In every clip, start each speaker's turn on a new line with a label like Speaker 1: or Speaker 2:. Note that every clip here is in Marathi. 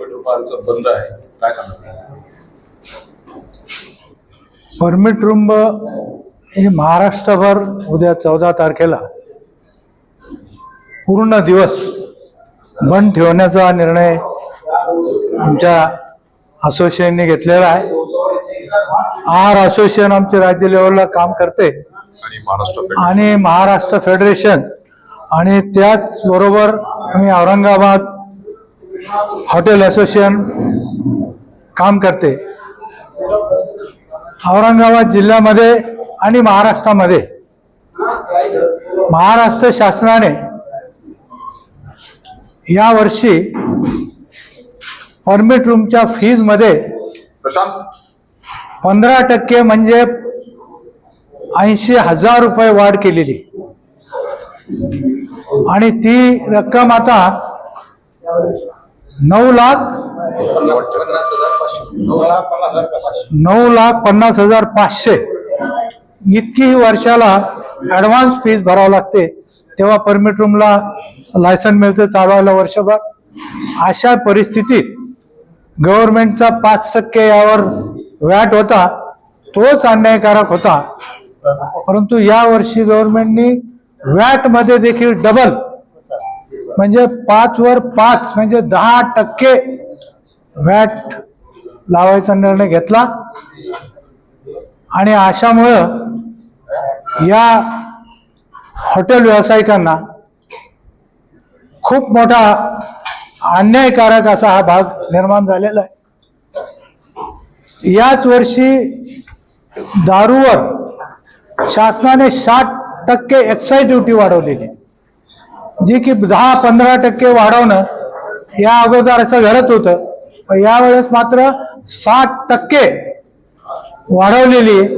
Speaker 1: रुपयाचं बंद आहे. काय सांगणार?
Speaker 2: परमिट रूम हे महाराष्ट्रभर उद्या चौदा तारखेला पूर्ण दिवस बंद ठेवण्याचा निर्णय आमच्या असोसिएशनने घेतलेला आहे. आहार असोसिएशन आमचे राज्य लेवलला काम करते.
Speaker 1: आणि महाराष्ट्र
Speaker 2: फेडरेशन आणि त्याचबरोबर आम्ही औरंगाबाद हॉटेल असोसिएशन काम करते. औरंगाबाद जिल्ह्यामध्ये आणि महाराष्ट्रामध्ये महाराष्ट्र शासनाने यावर्षी परमिट रूमच्या फीजमध्ये पंधरा टक्के म्हणजे ऐंशी हजार रुपये वाढ केलेली. आणि ती रक्कम आता नऊ लाख
Speaker 1: नऊ लाख पन्नास हजार पाचशे.
Speaker 2: इतकी वर्षाला ॲडव्हान्स फीज भरावं लागते. तेव्हा परमिट रूमला लायसन मिळतं चालवायला वर्षभर. अशा परिस्थितीत गव्हर्नमेंटचा पाच टक्के यावर व्हॅट होता तोच अन्यायकारक होता. परंतु या वर्षी गव्हर्नमेंटनी व्हॅटमध्ये देखील डबल म्हणजे पाच वर पाच म्हणजे दहा टक्के व्हॅट लावायचा निर्णय घेतला. आणि अशामुळं या हॉटेल व्यावसायिकांना खूप मोठा अन्यायकारक असा हा भाग निर्माण झालेला आहे. याच वर्षी दारूवर शासनाने साठ टक्के एक्साईज ड्युटी वाढवलेली आहे. जी की दहा पंधरा टक्के वाढवणं या अगोदर असं घडत होतं. यावेळेस मात्र साठ टक्के वाढवलेली आहे.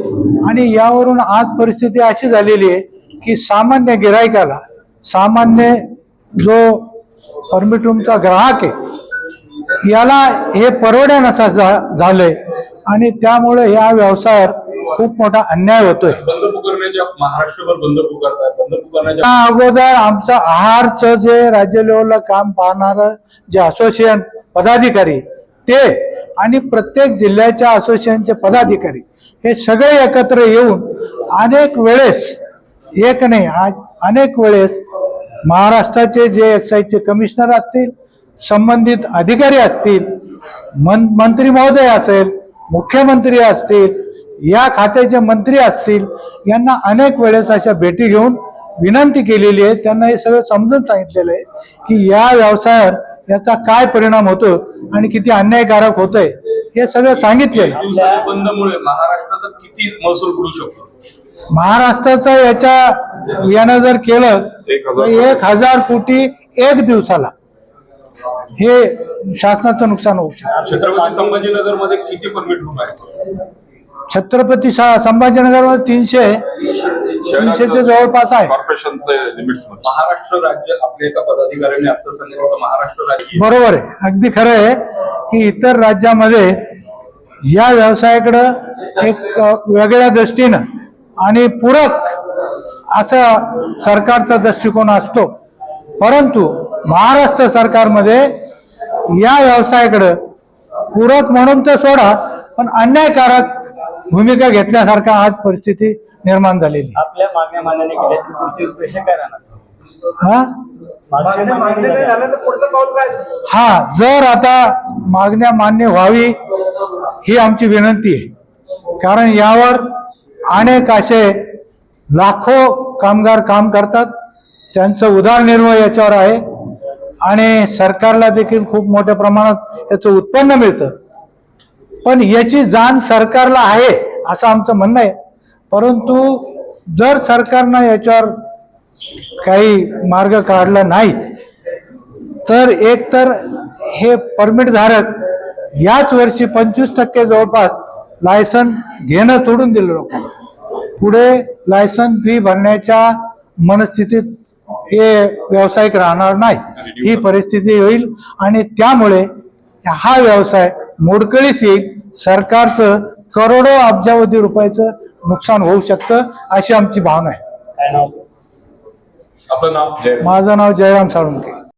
Speaker 2: आणि यावरून आज परिस्थिती अशी झालेली आहे की सामान्य गिरायकाला सामान्य जो परमिट रूमचा ग्राहक आहे याला हे परवड्यानसा झा- झालंय. आणि त्यामुळे या व्यवसायावर खूप मोठा अन्याय होतोय.
Speaker 1: पुकारण्याच्या महाराष्ट्रभर बंद पुकारताय बंद पुकारण्याच्या
Speaker 2: अगोदर आमचं आहारचं जे राज्य लेवलला काम पाहणारं जे असोसिएशन पदाधिकारी ते आणि प्रत्येक जिल्ह्याच्या असोसिएशनचे पदाधिकारी हे सगळे एकत्र येऊन अनेक वेळेस एक नाही आज अनेक वेळेस महाराष्ट्राचे जे एक्साईजचे कमिशनर असतील संबंधित अधिकारी असतील मन मंत्री महोदय असेल मुख्यमंत्री असतील या खात्याचे मंत्री असतील यांना अनेक वेळेस अशा भेटी घेऊन विनंती केलेली आहे. त्यांना हे सगळं समजून सांगितलेलं आहे की या व्यवसायावर याचा काय परिणाम होतो आणि किती अन्यायकारक होतोय हे सगळं सांगितलेलं
Speaker 1: महाराष्ट्राचा किती महसूल बुडू शकतो?
Speaker 2: महाराष्ट्राचं याच्या यानं जर केलं तर एक हजार कोटी एक दिवसाला. हे शासनाचं नुकसान होऊ शकतं.
Speaker 1: छत्रपती संभाजीनगरमध्ये किती परमिट रूम आहे
Speaker 2: छत्रपती शा- संभाजीनगर तीनशे तीनशेच्या जवळपास आहे.
Speaker 1: महाराष्ट्र राज्य आपल्या एका पदाधिकाऱ्यांनी आता सांगितलं महाराष्ट्र राज्य.
Speaker 2: बरोबर आहे. अगदी खरं आहे की इतर राज्यामध्ये या व्यवसायाकडं एक वेगळ्या दृष्टीनं आणि पूरक असं सरकारचा दृष्टिकोन असतो. परंतु महाराष्ट्र सरकारमध्ये या व्यवसायाकडं पूरक म्हणून तर सोडा पण अन्यायकारक भूमिका घेतल्यासारखा आज परिस्थिती निर्माण झालेली. आहे.
Speaker 3: आपल्या मागण्या मान्याने केल्या तर पुढची उद्देश काय राहणार?
Speaker 2: हा?
Speaker 3: मागण्या मान्य नाही झाल्या तर पुढचं पाऊल काय?
Speaker 2: हा जर आता मागण्या मान्य व्हावी ही आमची विनंती आहे. कारण यावर अनेक असे लाखो कामगार काम करतात. त्यांचं उदारनिर्वाह याच्यावर आहे. आणि सरकारला देखील खूप मोठ्या प्रमाणात याचं उत्पन्न मिळतं. पण याची जाण सरकारला आहे. असं आमचं म्हणणं आहे. परंतु जर सरकारनं याच्यावर काही मार्ग काढला नाही तर एक तर हे परमिटधारक याच वर्षी पंचवीस टक्के जवळपास लायसन घेणं सोडून दिलं लोकांना. पुढे लायसन फी भरण्याच्या मनस्थितीत हे व्यावसायिक राहणार नाही. ही परिस्थिती होईल आणि त्यामुळे हा व्यवसाय मोडकळीस येईल. सरकारचं करोडो अब्जावधी रुपयाचं नुकसान होऊ शकतं अशी आमची भावना आहे.
Speaker 1: नाव?
Speaker 2: माझं नाव जयराम साळुंके.